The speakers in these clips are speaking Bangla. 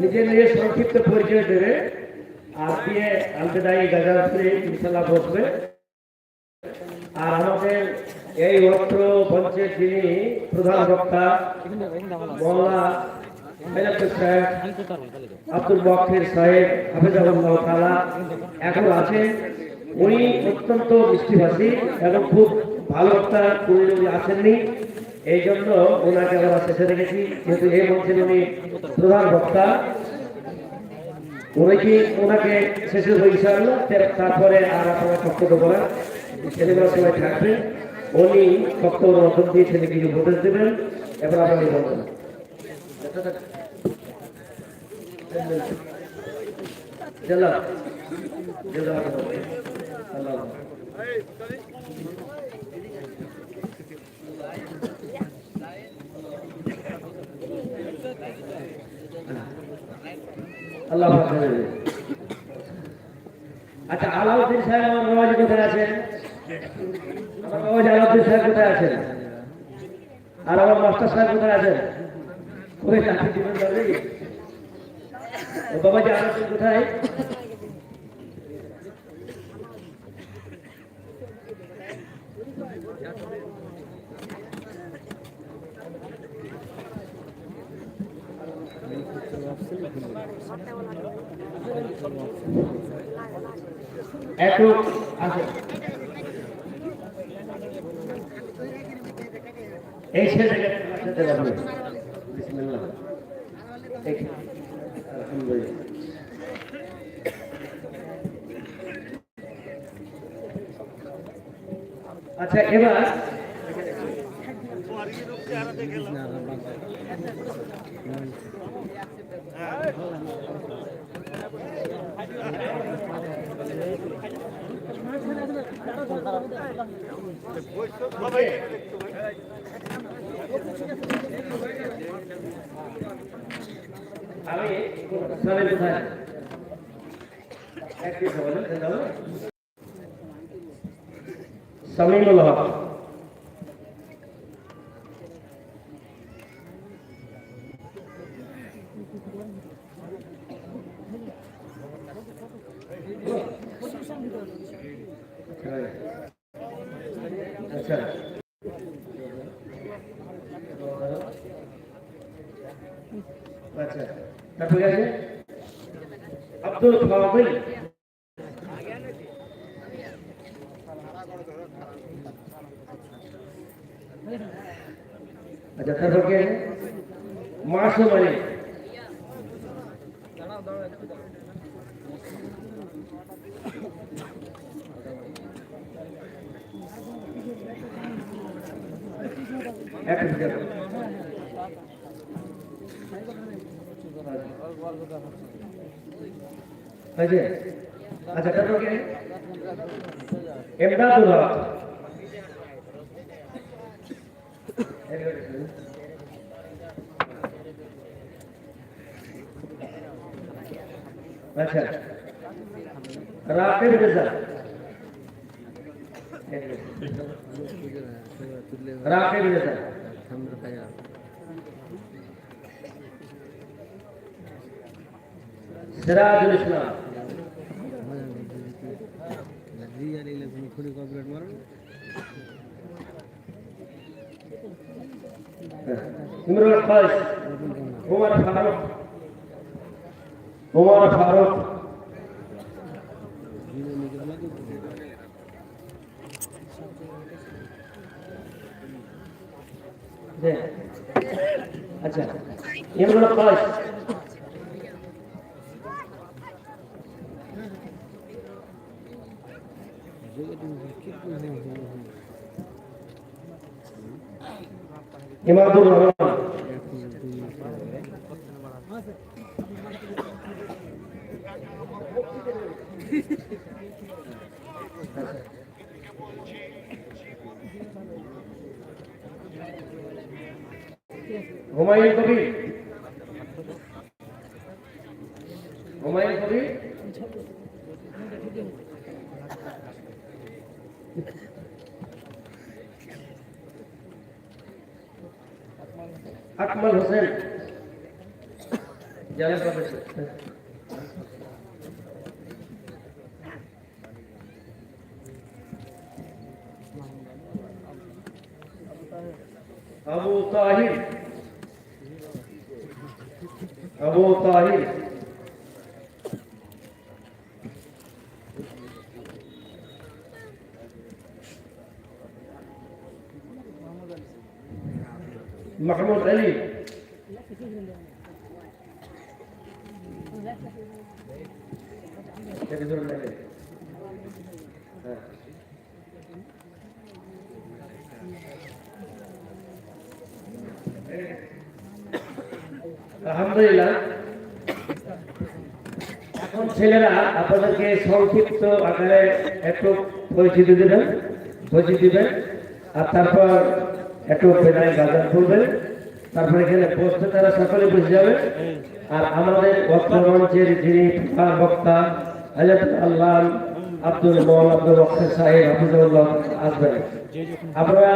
নিজে নিজে সংক্ষিপ্ত পরিচয় দেবে। আর দিয়ে আলবেদায়ী গাজাশ্রী ইনশাল্লাহ বসবে। আর আমাদের এই অত্র মঞ্চের যিনি প্রধান বক্তা মৌলা মেলাকুল সাহেব আব্দুল বকির সাহেব, হাফিজাহুল্লাহ তাআলা এখন আছেন। উনি অত্যন্ত মিষ্টিভাষী এবং খুব ভালো একটা উনি আসেননি। এই জন্য ওনাকে আমরা শেষে রেখেছি কিন্তু এই মঞ্চের উনি প্রধান বক্তা। উনি কি ওনাকে শেষে হয়ে ইনশাআল্লাহ তারপরে আর আপনারা বক্তব্য করেন ছেলেগুলো সবাই থাকবে উনি বক্তব্য মতন দিয়ে ছেলেকে উপদেশ দেবেন, এবার আপনারা বলবেন আল্লাহ। আচ্ছা আলাউদ্দিন সাহেব আমার বাবাজি কোথায় আছেন? আমার বাবাজি আলাউদ্দিন সাহেব কোথায় আছেন? আর আমার মাস্টার সাহেব কোথায় আছেন? কোথায় চাকরি দিবেন বাবাজি আলাউদ্দিন কোথায়? একটু এই আলহামদুলিল্লাহ আচ্ছা এবার আমি হক আচ্ছা তারপরে আছে আব্দুল ফাদিল আচ্ছা তারপর কে আছে মাসুম আলী এক মিনিট হয়েছে আচ্ছা তারপর কে এমদাদুল হক আচ্ছা রাকিব রেজা রাকিব সিরাজুল ইসলাম ইমরুল খাস উমর ফারুক উমর ফারুক। আচ্ছা ইমরুল খাস ইমাদুর রহমান। হুমায়ুন কবির। হুমায়ুন কবির। আকমল হোসেন জানেন কবে আবু তাহির আবু তাহির محمود علي এখন ছেলেরা আপনাদেরকে সংক্ষিপ্ত আকারে একটু পরিচিতি দেবেন পরিচিতি দেবেন। আর তারপর একটু বেদায় গাজন করবেন তারপরে এখানে বসতে তারা, সকলে বসে যাবে। আর আমাদের বক্তা মঞ্চের যিনি প্রধান বক্তা, হাজরত আল্লাহ আব্দুল মোহাম্মদ আব্দুল বক্সর সাহেব হাফিজুল্লাহ আসবেন। আপনারা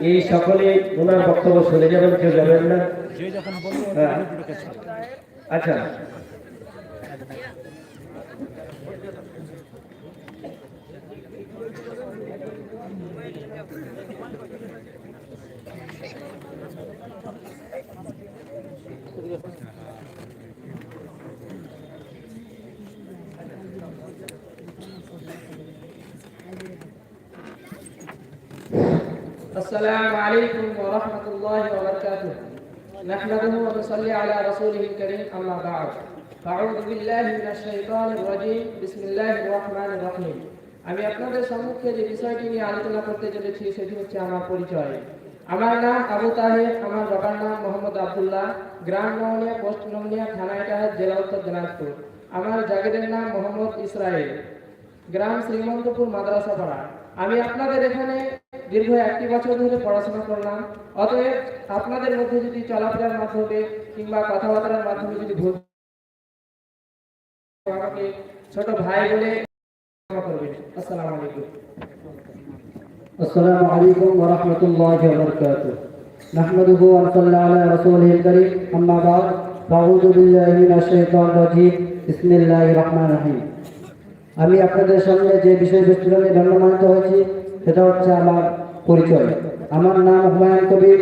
এই সকলে ওনার বক্তব্য শুনে যাবেন, কেউ যাবেন না। হ্যাঁ। আচ্ছা। السلام عليكم ورحمة الله وبركاته نحمده ونصلي على رسوله الكريم أما بعد أعوذ بالله من الشيطان الرجيم بسم الله الرحمن الرحيم আমি আপনাদের সম্মুখে যে বিষয়টি নিয়ে আলোচনা করতে চলেছি সেটি হচ্ছে আমার পরিচয় আমার নাম আবু তাহের আমার বাবার নাম মোহাম্মদ আব্দুল্লাহ গ্রাম নমনিয়া পোস্ট নমনিয়া থানা ইটাহার জেলা উত্তর দিনাজপুর আমার জাগিরের নাম মোহাম্মদ ইসরায়েল গ্রাম শ্রীমন্তপুর মাদ্রাসা পাড়া আমি আপনাদের এখানে দীর্ঘ একটি বছর ধরে পড়াশোনা করলাম অতএব আপনাদের মধ্যে যদি চলাফেরার মাধ্যমে কিংবা কথাবার্তার মাধ্যমে যদি ভুল আমাকে ছোট ভাই বলে ক্ষমা করবেন আসসালামু আলাইকুম السلام عليكم ورحمة الله وبركاته نحمده ونصلي على رسوله الكريم أما بعد فأعوذ بالله من الشيطان الرجيم بسم الله الرحمن الرحيم আমি আপনাদের সামনে যে বিষয়বস্তুটা নিয়ে ধন্যমানিত হয়েছি সেটা হচ্ছে আমার পরিচয়। আমার নাম হুমায়ুন কবির,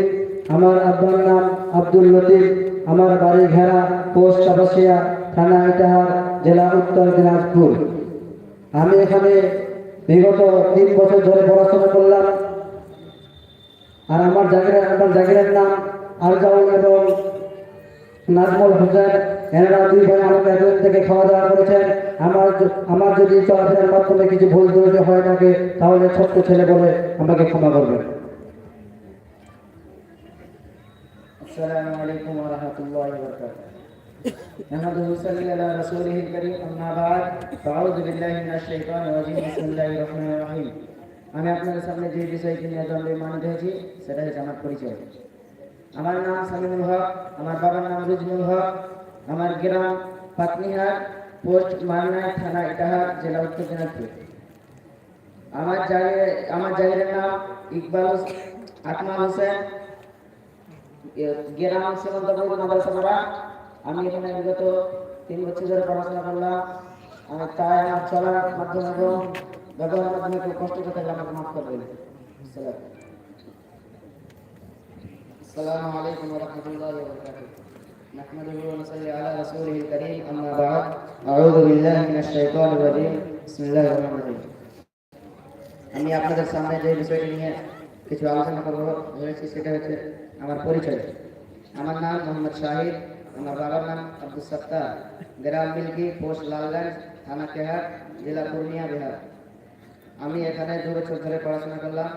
আমার আব্বার নাম আব্দুল লতিফ, আমার বাড়ি ঘেরা পোস্ট আবাসিয়া, থানা ইটাহার, জেলা উত্তর দিনাজপুর। আমি এখানে বিগত তিন বছর ধরে পড়াশোনা করলাম। আর আমার জায়গার আমার জায়গার নাম আরজাউল এবং নাজমুল হোসেন এনারা দুই ভাই আমাকে এতদিন থেকে খাওয়া দাওয়া করেছেন আমার য- আমার যদি চলাফেরার মাধ্যমে কিছু ভুল ত্রুটি হয়ে থাকে তাহলে ছোট্ট ছেলে বলে আমাকে ক্ষমা করবেন السلام عليكم ورحمة الله وبركاته نحمده ونصلي على رسوله الكريم أما بعد فأعوذ بالله من الشيطان الرجيم بسم الله الرحمن الرحيم আমি আপনাদের সামনে যে বিষয়টি নিয়ে দণ্ডে মানিত হয়েছি সেটা হচ্ছে আমার পরিচয় আমার নাম সামিনুল হক আমার বাবার নাম রুজনুল হক আমার গ্রাম পাতনিহাট পোস্ট মালনায় থানা ইটাহার জেলা উত্তর দিনাজপুর আমার জায়গায় আমার জায়গার নাম ইকবাল হোস- আকমাল হোসেন গ্রাম সীমান্তপুর মাদ্রাসা আমি এখানে বিগত তিন বছর ধরে পড়াশোনা করলাম আমি তাই আমার চলার মাধ্যমে এবং ব্যবহারের মাধ্যমে একটু কষ্ট করতে গেলে আমাকে মাফ করবেন আসসালাম। السلام عليكم ورحمة الله وبركاته نحمده ونصلي على رسوله الكريم أما بعد أعوذ بالله من الشيطان الرجيم بسم الله الرحمن الرحيم আমি আপনাদের সামনে যে বিষয়টি নিয়ে কিছু আলোচনা করবো ভেবেছি সেটা হচ্ছে আমার পরিচয় আমার নাম মোহাম্মদ শাহিদ আমার বাবার নাম আব্দুল সত্তার গ্রাম মিল্কি পোস্ট লালগঞ্জ থানা কেহার জেলা পূর্ণিয়া বিহার আমি এখানে দু বছর ধরে পড়াশোনা করলাম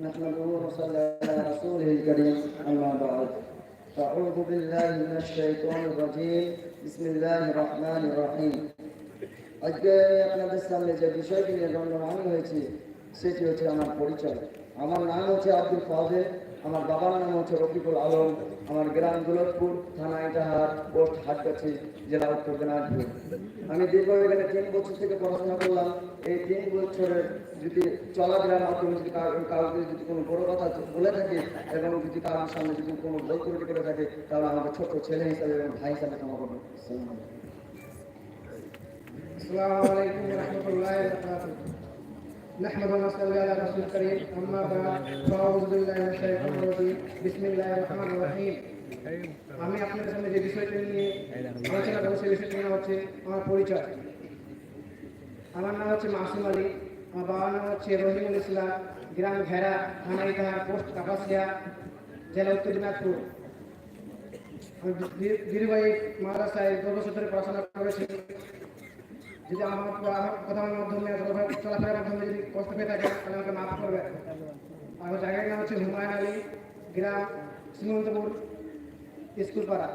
نحمده ونصلي على رسوله الكريم أما بعد أعوذ بالله من الشيطان الرجيم بسم الله الرحمن الرحيم আজকে আপনাদের সামনে যে বিষয়টি নিয়ে গণ্যমান্য হয়েছে সেটি হচ্ছে আমার পরিচয় আমার নাম হচ্ছে আব্দুল ফাজেল আমার বাবার নাম হচ্ছে রফিকুল আলম আমার গ্রাম দৌলতপুর থানা ইটাহার পোস্ট হাটগাছি জেলা উত্তর দিনাজপুর আমি দীর্ঘ এখানে তিন বছর থেকে পড়াশোনা করলাম এই তিন বছরের যদি চলাফেরার মাধ্যমে যদি কাউ- কাউকে যদি কোনো বড় কথা বলে থাকি এবং যদি কারোর সামনে যদি কোনো ভুল ত্রুটি করে থাকে তাহলে আমাকে ছোট্ট ছেলে হিসাবে এবং ভাই হিসাবে ক্ষমা করবেন আসসালামু আলাইকুম। السلام عليكم ورحمة الله وبركاته نحمد ونصلي على رسول الكريم أما بعد فأعوذ بالله من الشيطان الرجيم بسم الله الرحمن الرحيم আমি আপনাদের সামনে যে বিষয়টি নিয়ে আলোচনা করবো সেই বিষয়টি নাম হচ্ছে আমার পরিচয় আমার নাম হচ্ছে মাসুম আলী আমার বাবার নাম হচ্ছে রহিমুল ইসলাম গ্রাম ঘেরা থানা ইধার পোস্ট কাপাসিয়া জেলা উত্তর দিনাজপুর বীরবাই মাদ্রাসায় দূরসূত্রে পড়াশোনা করেছি যদি আমার কথার মাধ্যমে চলাফেরার মাধ্যমে যদি কষ্ট পেয়ে থাকে তাহলে আমাকে মাফ করবে আমার জায়গার নাম হচ্ছে হুমায়ুন আলী গ্রাম শ্রীমন্তপুর স্কুল পাড়া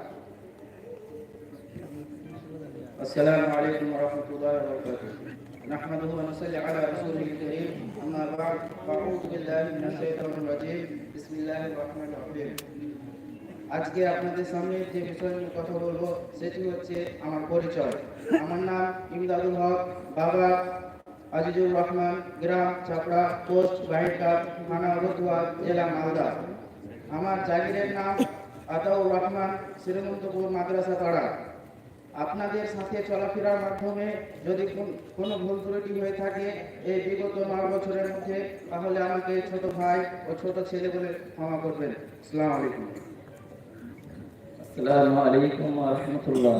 আসসালামু আলাইকুম রহমতুল্লাহ نحمده ونصلي على رسوله الكريم أما بعد أعوذ بالله من الشيطان الرجيم بسم الله الرحمن الرحيم আজকে আপনাদের সামনে যে বিষয় নিয়ে কথা বলবো সেটি হচ্ছে আমার পরিচয় আমার নাম ইমদাদুল হক বাবা আজিজুর রহমান গ্রাম চাপড়া পোস্ট বাইকা থানা রতুয়া জেলা মালদা আমার জাগিরের নাম আতাউর রহমান শ্রীমন্তপুর মাদ্রাসা পাড়া আপনাদের সাথে চলাফেরার মাধ্যমে যদি কোন- কোনো ভুল ত্রুটি হয়ে থাকে এই বিগত নয় বছরের মধ্যে তাহলে আমাকে ছোট ভাই ও ছোট ছেলে বলে ক্ষমা করবেন আসসালামু আলাইকুম السلام عليكم ورحمة الله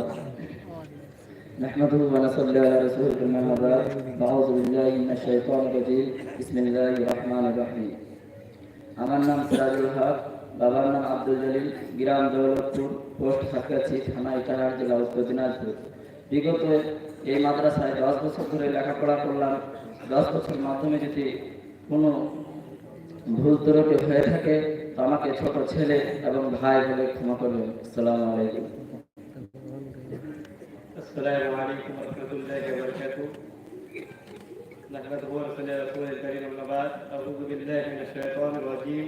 نحمده ونصلي على رسوله الكريم وبعد أعوذ بالله من الشيطان الرجيم بسم الله الرحمن الرحيم আমার নাম সিরাজুল হক বাবার নাম আব্দুল জলিল গ্রাম দৌলতপুর পোস্ট সাতগাছি থানা ইটাহার জেলা উত্তর দিনাজপুর বিগত এই মাদ্রাসায় দশ বছর ধরে লেখাপড়া করলাম দশ বছর মাধ্যমে যদি কোনো ভুল ত্রুটি হয়ে থাকে তো আমাকে ছোট ছেলে এবং ভাই বলে ক্ষমা করবেন আসসালামু আলাইকুম السلام عليكم ورحمة الله وبركاته نحمده ونصلي على رسوله الكريم أما بعد أعوذ بالله من الشيطان الرجيم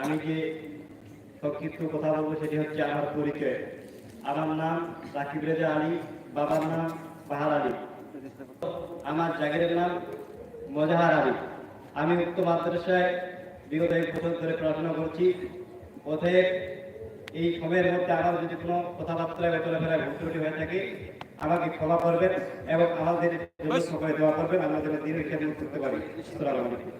আমি যে সংক্ষিপ্ত কথা বলব সেটি হচ্ছে আমার পরিচয়। আমার নাম রাকিব রেজা আলী, বাবার নাম বাহার আলী। আমার জাগিরের নাম মজাহার আলী। আমি উক্ত মাদ্রাসায় বিগত এক বছর ধরে পড়াশোনা করছি। অতএব এই সময়ের মধ্যে আমার যদি কোনো কথাবার্তায় চলাফেরায় ভুল হয়ে থাকে আমাকে ক্ষমা করবেন এবং আমাদের জন্য সময় দেওয়া করবেন আমরা যেন দিন হিসেবে করতে পারি আসসালামু আলাইকুম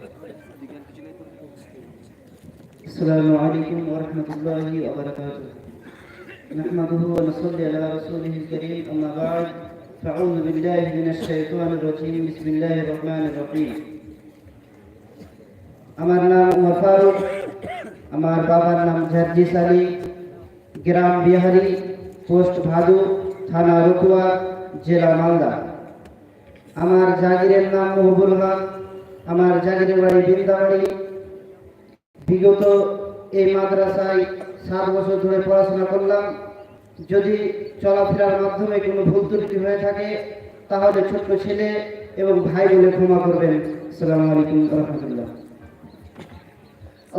السلام عليكم ورحمة الله وبركاته نحمده ونصلي على رسوله الكريم أما بعد فأعوذ بالله من الشيطان الرجيم بسم الله الرحمن الرحيم আমার নাম উমর ফারুক আমার বাবার নাম জার্জিস আলী গ্রাম বিহারি পোস্ট ভাদু থানা রতুয়া জেলা মালদা। আমার জাগিরের নাম মহবুল হক, আমার জাগিরের বাড়ি বৃন্দাবাড়ি। বিগত এই মাদ্রাসায় সাত বছর ধরে পড়াশোনা করলাম। যদি চলাফেরার মাধ্যমে কোনো ভুল ত্রুটি হয়ে থাকে, তাহলে ছোট্ট ছেলে এবং ভাই বলে ক্ষমা করবেন। সালাম আলাইকুম রহমতুল্লাহ।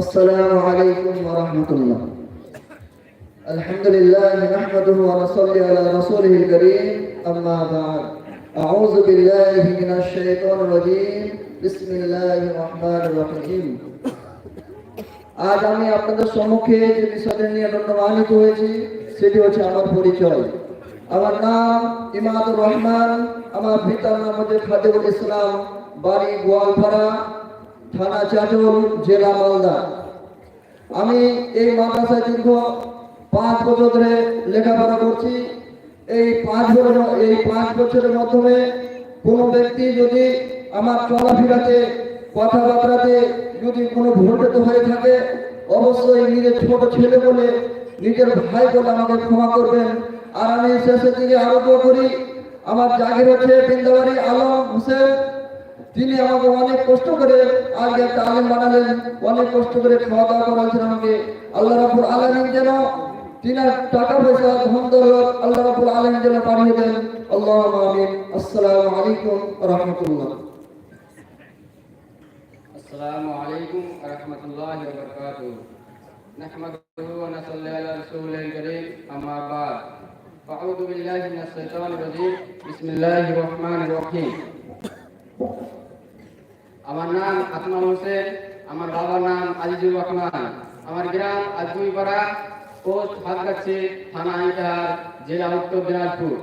আসসালামু আলাইকুম রহমতুল্লাহ। الحمد لله نحمده ونصلي على رسوله الكريم أما بعد أعوذ بالله من الشيطان الرجيم بسم الله الرحمن الرحيم আজ আমি আপনাদের সম্মুখে যে বিষয়টা নিয়ে দণ্ডমানিত হয়েছি সেটি হচ্ছে আমার পরিচয় আমার নাম ইমাদুর রহমান আমার পিতার নাম হচ্ছে খাদিবুল ইসলাম বাড়ি গোয়ালপাড়া থানা চাটল জেলা মালদা আমি এই মাদ্রাসায় দীর্ঘ পাঁচ বছর ধরে লেখাপড়া করছি। এই পাঁচ বছর, এই পাঁচ বছরের মাধ্যমে কোনো ব্যক্তি যদি আমার চলাফেরাতে, কথাবার্তাতে যদি কোনো ভুলটে হয়ে থাকে, অবশ্যই নিজের ছোট ছেলে বলে নিজের ভাই বলে আমাকে ক্ষমা করবেন। আর আমি শেষের দিকে আরোপ করি, আমার জাগির হচ্ছে বৃন্দাবাড়ি আলম হোসেন। তিনি আমাকে অনেক কষ্ট করে আজকে একটা বানালেন, অনেক কষ্ট করে খাওয়া দাওয়া করাচ্ছেন আমাকে। আল্লাহ রাবুল আলমিন যেন তিনার টাকা পয়সা ধন দৌলত আল্লাহ রাবুল আলমিন যেন পাঠিয়ে দেন আল্লাহ আমিন আসসালামু আলাইকুম রহমতুল্লাহ السلام عليكم ورحمة الله وبركاته نحمده ونصلي على رسوله الكريم أما بعد أعوذ بالله من الشيطان الرجيم بسم الله الرحمن الرحيم আমার নাম আসমান হোসেন আমার বাবার নাম আজিজুর রহমান আমার গ্রাম আজমিপাড়া পোস্ট হালকাচ্ছে থানা ইটাহার জেলা উত্তর দিনাজপুর।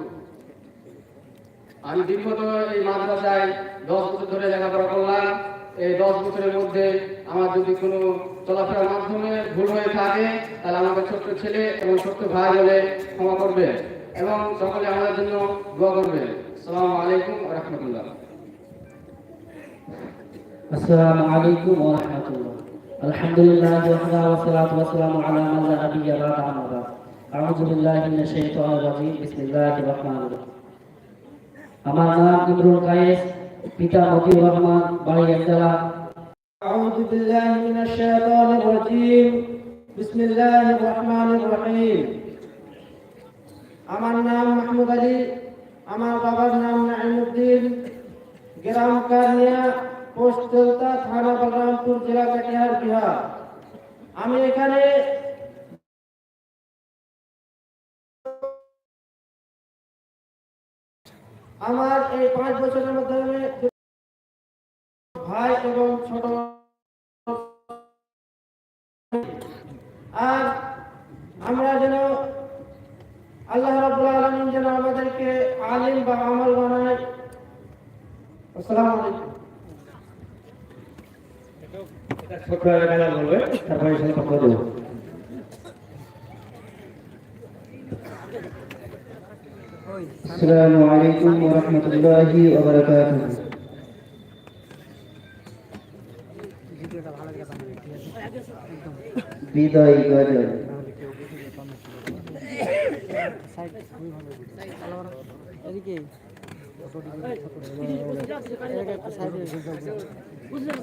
আমি দীর্ঘত এই মাদ্রাসায় দশ বছর ধরে লেখাপড়া করলাম। এই দশ বছরের মধ্যে আমার যদি কোনো চলাফেরার মাধ্যমে ভুল হয়ে থাকে, তাহলে আমাকে ছোট্ট ছেলে এবং ছোট্ট ভাই হলে ক্ষমা করবে এবং সকলে আমাদের জন্য দোয়া করবে সালাম আলাইকুম রহমতুল্লাহ। আসসালামু আলাইকুম রহমতুল্লাহ। الحمد لله وحده والصلاة والسلام على من لا نبي بعد أما بعد أعوذ بالله من الشيطان الرجيم بسم الله الرحمن الرحيم আমার নাম ইমরুল কায়েস পিতা মতিউর রহমান বাড়ি একতলা أعوذ بالله من الشيطان الرجيم بسم الله الرحمن الرحيم আমার নাম মাহমুদ আলী আমার বাবার নাম নাইমুদ্দিন গ্রাম কারনিয়া পোস্ট থানা বলরামপুর জেলা কাটিহার বিহার আমি এখানে আমার এই পাঁচ বছরের মধ্যে ভাই এবং ছোট আর আমরা যেন আল্লাহ রাব্বুল আলামিন যেন আমাদেরকে আলিম বা আমল বানায়। আসসালামু আলাইকুম। এটা ছোট্ট এলাকা বলবে তারপরে সাথে কথা দেবো السلام عليكم ورحمة الله وبركاته বিদায় গজল বুঝলেন